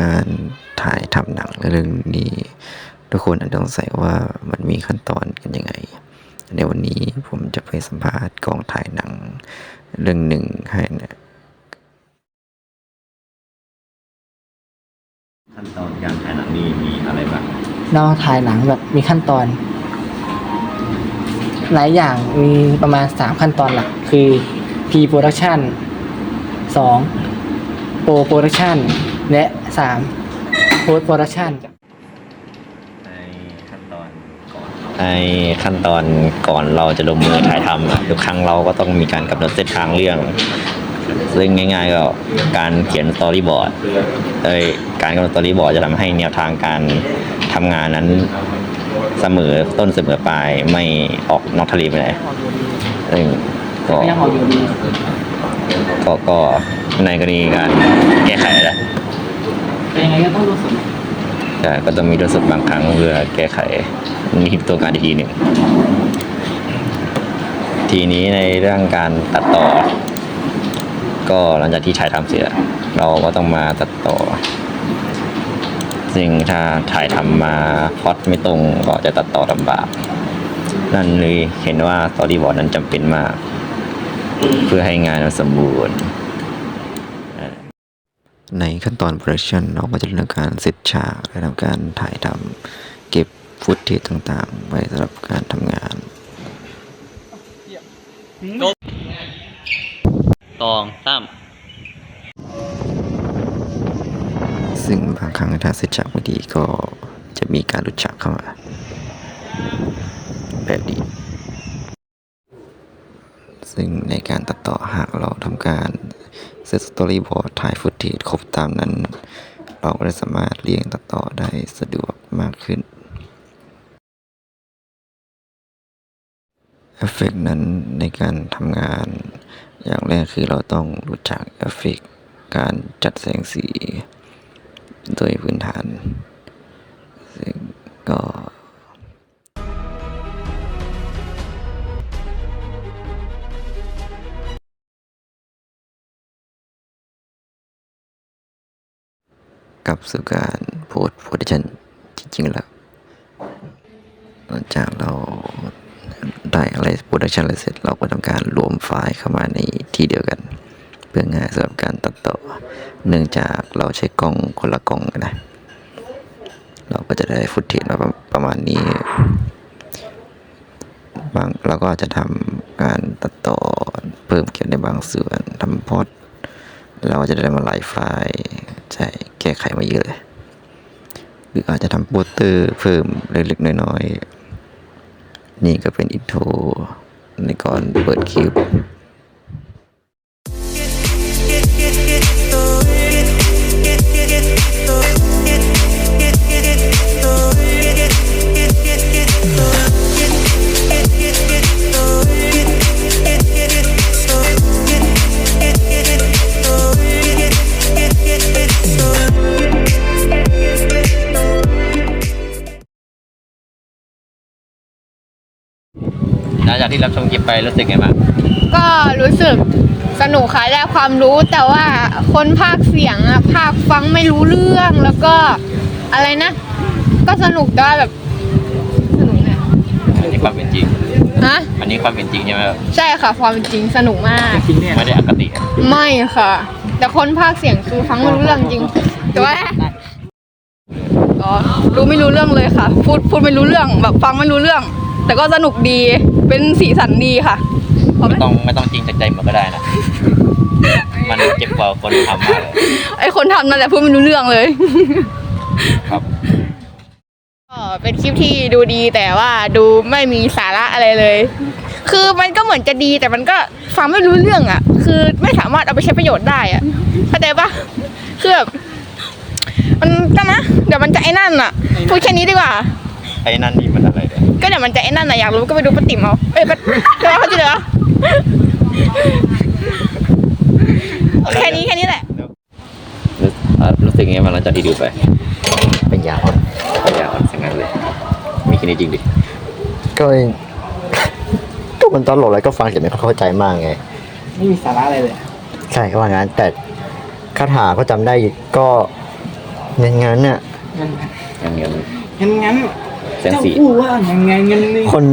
การถ่ายทำหนังเรื่องนี้ ทุกคนอาจจะสงสัยว่ามันมีขั้นตอนกันยังไง ในวันนี้ผมจะไปสัมภาษณ์กองถ่ายหนังเรื่องหนึ่งให้นะขั้นตอนการถ่ายหนังนี่มีอะไรบ้างเราถ่ายหนังแบบมีขั้นตอน หลายอย่างมีประมาณ 3 ขั้นตอนหลัก คือ pre production 2 post production และ 3 post production ในขั้นตอนก่อนในขั้นตอนก่อนเราจะลงมือถ่ายทำอะทุกครั้งเราก็ต้องมีการกำหนดเส้นทางเรื่อง ซึ่งง่าย ๆ ก็การเขียนสตอรี่บอร์ดโดยการกำหนดสตอรี่บอร์ดจะทำให้แนวทางการทำงานนั้นเสมอต้นเสมอปลายไม่ออกนอกทะเลไปไหนซึ่งก็ก็ยังออกอยู่ดี ก็ก็ในกรณีการแก้ไขแหละไง ก็ต้องรู้สึกแต่ก็ต้องมีด้วยสุดบางครั้งเพื่อแก้ไขนี่คือตัวการอีกทีหนึ่งทีนี้ในเรื่องการตัดต่อ ก็หลังจากที่ถ่ายทำเสร็จเราก็ต้องมาตัดต่อ ซึ่งถ้าถ่ายทำมาพอดไม่ตรงก็จะตัดต่อลำบากนั่นเลยเห็นว่าสตอรี่บอร์ดนั้นจำเป็นมาก เพื่อให้งานมันสมบูรณ์ ในขั้นตอนโปรดักชันเราก็จะดำเนินการเซตฉากและทำการถ่ายทำเก็บฟุตเทจต่างๆ ไว้สำหรับการทำงานตองตั้มซึ่งบางครั้งถ้าเซตฉากไม่ดีก็จะมีการหลุดฉากเข้ามา แบบนี้ซึ่งในการตัดต่อหากเราทำการ เซตสตอรี่บอร์ดถ่ายฟุตเทจครบตามนั้น เราก็สามารถเรียงตัดต่อได้สะดวกมากขึ้นเอฟเฟกต์นั้นในการทำงาน อย่างแรกคือเราต้องรู้จักเอฟเฟกต์การจัดแสงสี โดยพื้นฐาน กลับสู่การโพสโพสชันจริงๆแล้วหลังจากเราได้อะไรโปรดักชันอะไรเสร็จเราก็ทำการรวมไฟล์เข้ามาในที่เดียวกัน เพื่อง่ายสำหรับการตัดต่อ เนื่องจากเราใช้กล้องคนละกล้องกันะเราก็จะได้ฟุตเทจมาประมาณนี้บางเราก็จจะทำการตัดต่อเพิ่มเกี่ยวในบางส่วนทำพอดเราก็จะได้มาหลายไฟล์ ใช่แก้ไขมาเยอะเลย หรืออาจจะทำโปสเตอร์เพิ่มเล็กๆน้อยๆนี่ก็เป็นอินโทรในก่อนเปิดคลิป หลังจากที่รับชมคลิปไปรู้สึกไงบ้างก็รู้สึกสนุกค่ะได้ความรู้แต่ว่าคนภาคเสียงอะภาคฟังไม่รู้เรื่องแล้วก็อะไรนะ ก็สนุกแต่ว่าแบบสนุกเนี่ยอันนี้ความเป็นจริง ฮะ อันนี้ความเป็นจริงใช่ไหมครับใช่ค่ะ ความเป็นจริงสนุกมาก จริงเนี่ยไม่ได้อคติไม่ค่ะ แต่คนภาคเสียงคือฟังไม่รู้เรื่องจริงแต่ว่าอ๋อรู้ไม่รู้เรื่องเลยค่ะ พูดพูดไม่รู้เรื่องแบบฟังไม่รู้เรื่อง แต่ก็สนุกดีเป็นสีสันดีค่ะพอไหมไม่ต้องไม่ต้องจริงจากใจเหมือนก็ได้นะ มันเจ็บกว่าคนทำมากเลยไอคนทำนั่นแหละพูดไม่รู้เรื่องเลย ครับก็เป็นคลิปที่ดูดีแต่ว่าดูไม่มีสาระอะไรเลย คือมันก็เหมือนจะดีแต่มันก็ฟังไม่รู้เรื่องอะ คือไม่สามารถเอาไปใช้ประโยชน์ได้อะเข้าใจปะคือแบบมันก็นะเดี๋ยวมันจะไอ้นั่นอะพูดแค่นี้ดีกว่า ไอ้นั่นนี่มันอะไรเนี่ย ก็เดี๋ยวมันจะไอ้นั่นนะอยากรู้ก็ไปดูปาติ๋มเอาเอ้ยปาเดี๋ยวเขาจะเหลือแค่นี้แค่นี้แหละรู้อ่ารู้สึกไงบ้างหลังจากที่ดูไป เป็นยาวปัญญาอ่อนสังนั้นเลย มีแค่นี้จริงดิ ก็ก็มันตลกแล้วก็ฟังเสียงไม่ค่อยเข้าใจมากไง ไม่มีสาระอะไรเลย ใช่ก็ว่างั้นแต่คาถาก็จำได้ก็อย่างงั้นน่ะงั้นอย่างเงี้ยงั้นงั้น แสงเจ้าสีพูดว่ายังไงงั้นนี่คน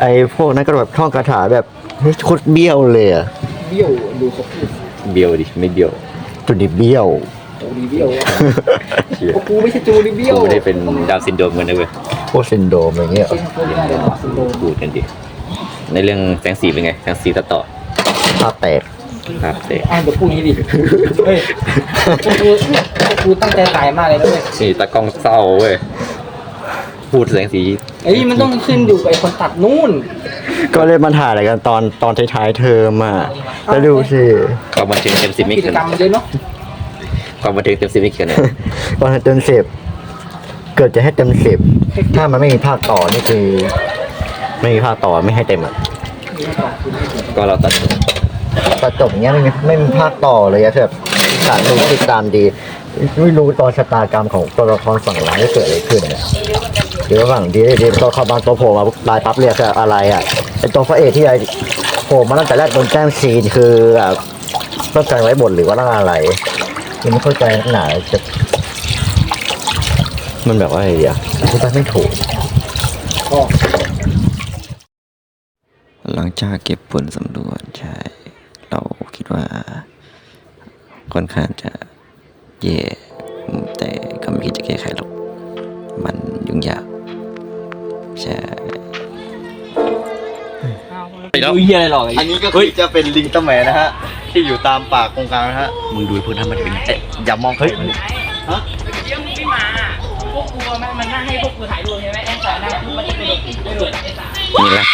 ไอ้พวกนั้นก็แบบท่องคาถาแบบเฮ้ยโคตรเบี้ยวเลยอะเบี้ยวดูเขาพูดเบียวดิไม่เบียวจุดนี้เบี้ยวโอ้ดีเบี้ยวเชี่ยเพราะกูไม่ใช่จูดีเบี้ยวกูไม่ได้เป็นดาวน์ซินโดรมกันนะเว้ยพวกซินโดรมอะไรเงี้ยเช่นพูดไม่ได้เลยหรอซินโดรมพูดกันดิในเรื่องแสงสีเป็นไงแสงสีตัดต่อภาพแตกครับเตะอ่านบทพูดนี้ดิเฮ้ยพวกกูพวกกูตั้งใจถ่ายมากเลยนะเว้ยนี่ตากล้องเศร้าเว้ย พูดแสงสีเอ้ยมันต้องขึ้นอยู่กับไอ้คนตัดนู่นก็เลยมาถ่ายอะไรกันตอนตอนท้ายๆเทอมอะแล้วดูสิความบันเทิงเต็มสิบไม่กิจเกินกรรมมันเยอะเนาะความบันเทิงเต็มสิบไม่เกินเนี่ยตอนเต็มสิบเกิดจะให้เต็มสิบถ้ามันไม่มีภาคต่อนี่คือ ไม่มีภาคต่อไม่ให้เต็มอะก็เราตัดตัดจบอย่างเงี้ยไม่มีไม่มีภาคต่อเลยอะแบบสารดูติดตามดี ไม่รู้ตอนชะตากรรมของตัวละครฝั่งร้ายจะเกิดอะไรขึ้นเนี่ย หรือว่าฝั่งดีดีตัวเขาบางตัวโผล่มาลายปั๊บเรียกอะไรอะไอตัวพระเอกที่ไอโผล่มาตั้งแต่แรกบนแจ้งซีนคือแบบต้องการไว้บทหรือว่าต้องอะไรยังไม่เข้าใจนักหนาจะมันแบบว่าอะไรอะอธิบายไม่ถูกหลังจากเก็บผลสำรวจใช่ เราคิดว่าค่อนข้างจะแย่แต่ก็ไม่คิดจะแก้ไขหรอกมันยุ่งยาก ใช่ดูเหี้ยอะไรหรอกอันนี้ก็คือจะเป็นลิงตะแหมนะฮะ ที่อยู่ตามป่าโครงการนะฮะ มึงดูพวกนั้นมันเป็นอย่ามองเฮ้ยเดี๋ยวมึงไม่มา พวกกูมันมันนั่งให้พวกกูถ่ายรูปใช่ไหมแอนสายนั่งมันจะไปโดดไปโดดไอ้สานี่แหละ